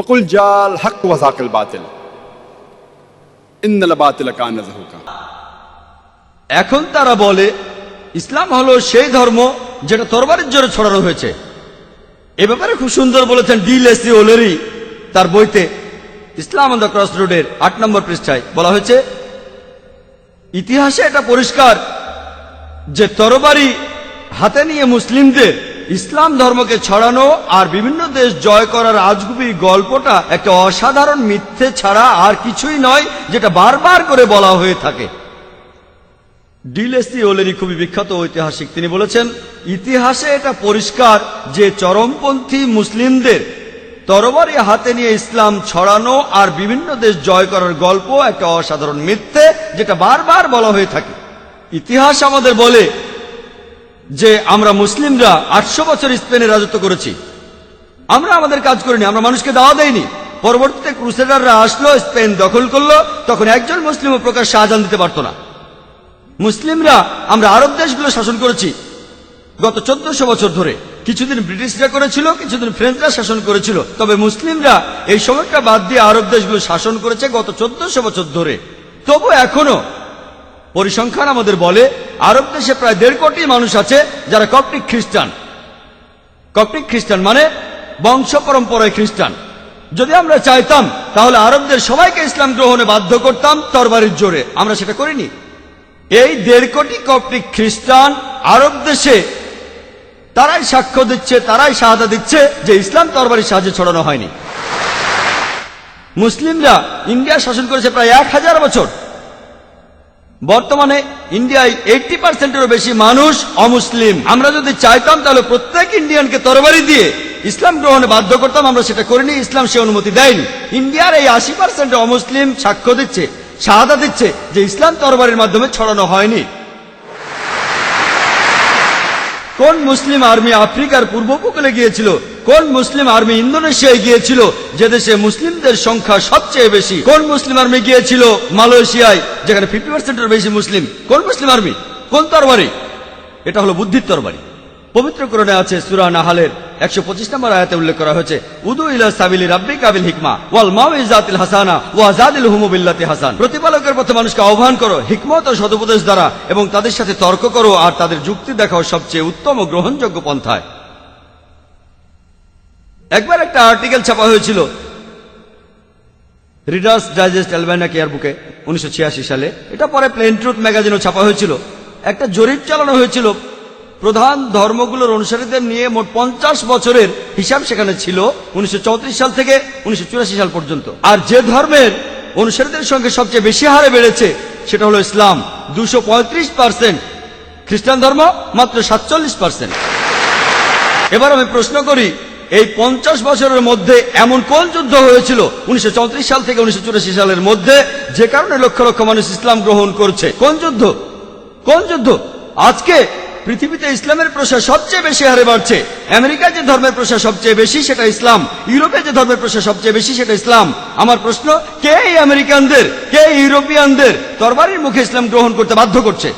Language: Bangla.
ওকুল জাল হক ওয়াজাকিল বাতিল ইন্নাল বাতিল কানা জাহুকা এখন তারা বলে, ইসলাম হলো সেই ধর্ম যেটা তরবারির জোরে ছড়ানো হয়েছে। এ ব্যাপারে খুব সুন্দর বলেছেন ডি লেসি ওলেরি তার বইতে, ইসলাম অন দ্য ক্রস রোডের আট নম্বর পৃষ্ঠায় বলা হয়েছে, ইতিহাসে এটা পরিষ্কার যে তরবারি হাতে নিয়ে মুসলিমদের ইসলাম ধর্মকে ছড়ানো আর বিভিন্ন দেশ জয় করার আজগুবি গল্পটা একটা অসাধারণ মিথ্যে ছাড়া আর কিছুই নয়, যেটা বারবার করে বলা হয়ে থাকে। ডিলেসি ওলেরি খুবই বিখ্যাত ঐতিহাসিক। তিনি বলেছেন, ইতিহাসে এটা পরিষ্কার যে চরমপন্থী মুসলিমদের তরবারি হাতে নিয়ে ইসলাম ছড়ানো আর বিভিন্ন দেশ জয় করার গল্প একটা অসাধারণ মিথ্যে, যেটা বারবার বলা হয়ে থাকে। ইতিহাস আমাদের বলে যে আমরা মুসলিমরা আটশো বছর স্পেনে রাজত্ব করেছি। আমরা আমাদের কাজ করিনি, আমরা মানুষকে দাওয়া দেয়নি পরবর্তীতে ক্রুসেডাররা আসলো, স্পেন দখল করল, তখন একজন মুসলিমও প্রকাশ শাহজাহান দিতে পারতো না। মুসলিমরা আমরা আরব দেশগুলো শাসন করেছি গত চোদ্দশো বছর ধরে। কিছুদিন ব্রিটিশরা করেছিল, কিছুদিন ফ্রেঞ্চরা শাসন করেছিল। তবে মুসলিমরা এই সময়টা বাদ দিয়ে আরব দেশগুলো শাসন করেছে গত চোদ্দশো বছর ধরে। তবু এখনও পরিসংখ্যান আমাদের বলে, আরব দেশে প্রায় দেড় কোটি মানুষ আছে যারা কপটিক খ্রিস্টান। কপটিক খ্রিস্টান মানে বংশ পরম্পরায় খ্রিস্টান। যদি আমরা চাইতাম, তাহলে আরবদের সবাইকে ইসলাম গ্রহণে বাধ্য করতাম তরবারির জোরে। আমরা সেটা করিনি। এই দেড় কোটি কপটিক খ্রিস্টান আরব দেশে তারাই সাক্ষ্য দিচ্ছে, তারাই সাহায্য দিচ্ছে যে ইসলাম তরবারির সাহায্যে ছড়ানো হয়নি। মুসলিমরা ইন্ডিয়া শাসন করেছে প্রায় এক হাজার বছর। বর্তমানে ইন্ডিয়ায় এইটটি পার্সেন্টেরও বেশি মানুষ অমুসলিম। আমরা যদি চাইতাম, তাহলে প্রত্যেক ইন্ডিয়ানকে তরবারি দিয়ে ইসলাম গ্রহণে বাধ্য করতাম, আমরা সেটা করিনি, ইসলাম সে অনুমতি দেয়নি। ইন্ডিয়ার এই আশি পার্সেন্ট অমুসলিম সাক্ষ্য দিচ্ছে সাহাদা দিচ্ছে যে ইসলাম তরবারির মাধ্যমে ছড়ানো হয়নি। কোন মুসলিম আর্মি আফ্রিকার পূর্ব উপকূলে গিয়েছিল? কোন মুসলিম আর্মি ইন্দোনেশিয়ায় গিয়েছিল, যে দেশে মুসলিমদের সংখ্যা সবচেয়ে বেশি? কোন মুসলিম আর্মি গিয়েছিল মালয়েশিয়ায়, যেখানে ফিফটি পার্সেন্টের বেশি মুসলিম? কোন মুসলিম আর্মি? কোন তরবারি? এটা হলো বুদ্ধির তরবারি। পবিত্র করণে আছে সুরা নাহালের একশো পঁচিশ নম্বর আয়াতে উল্লেখ করা হয়েছে, উদু ইলা সাবিলি রাব্বি কাবিল হিকমা, ওয়াল মাও ইজাতিল হাসানা ওয়াজাদিল হুমুবিল্লাতি হাসান। প্রতিপালকের পথে মানুষকে আহ্বান করো, হিকমত ও সদুপদেশ দ্বারা এবং তাদের সাথে তর্ক করো আর তাদের যুক্তি দেখাও সবচেয়ে উত্তম ও গ্রহণযোগ্য পন্থায়। একবার একটা আর্টিকেল ছাপা হয়েছিল, রিডার্স ডাইজেস্ট অ্যালবাইনা কেয়ার বুকে উনিশশো ছিয়াশি সালে। এটা পরে প্লেন ট্রুথ ম্যাগাজিনও ছাপা হয়েছিল। একটা জরিপ চালানো হয়েছিল প্রধান ধর্মগুলোর অনুসারীদের নিয়ে মোট পঞ্চাশ বছরের হিসাব সেখানে ছিল, উনিশশো চৌত্রিশ সাল থেকে উনিশশো চুরাশি সাল পর্যন্ত। আর যে ধর্মের অনুসারীদের সঙ্গে সবচেয়ে বেশি হারে বেড়েছে, সেটা হলো ইসলাম। দুশো পার্সেন্ট খ্রিস্টান ধর্ম, মাত্র সাতচল্লিশ পার্সেন্ট। এবার আমি প্রশ্ন করি, এই পঞ্চাশ বছরের মধ্যে এমন কোন যুদ্ধ হয়েছিল, উনিশশো চৌত্রিশ সাল থেকে উনিশশো চুরাশি সালের মধ্যে, যে কারণে লক্ষ লক্ষ মানুষ ইসলাম গ্রহণ করছে? কোন যুদ্ধ? কোন যুদ্ধ? আজকে পৃথিবীতে ইসলামের প্রসার সবচেয়ে বেশি হারে বাড়ছে। আমেরিকা যে ধর্মের প্রসার সবচেয়ে বেশি, সেটা ইসলাম। ইউরোপে যে ধর্মের প্রসার সবচেয়ে বেশি, সেটা ইসলাম। আমার প্রশ্ন, কে আমেরিকানদের, কে ইউরোপিয়ানদের তরবারির মুখে ইসলাম গ্রহণ করতে বাধ্য করছে?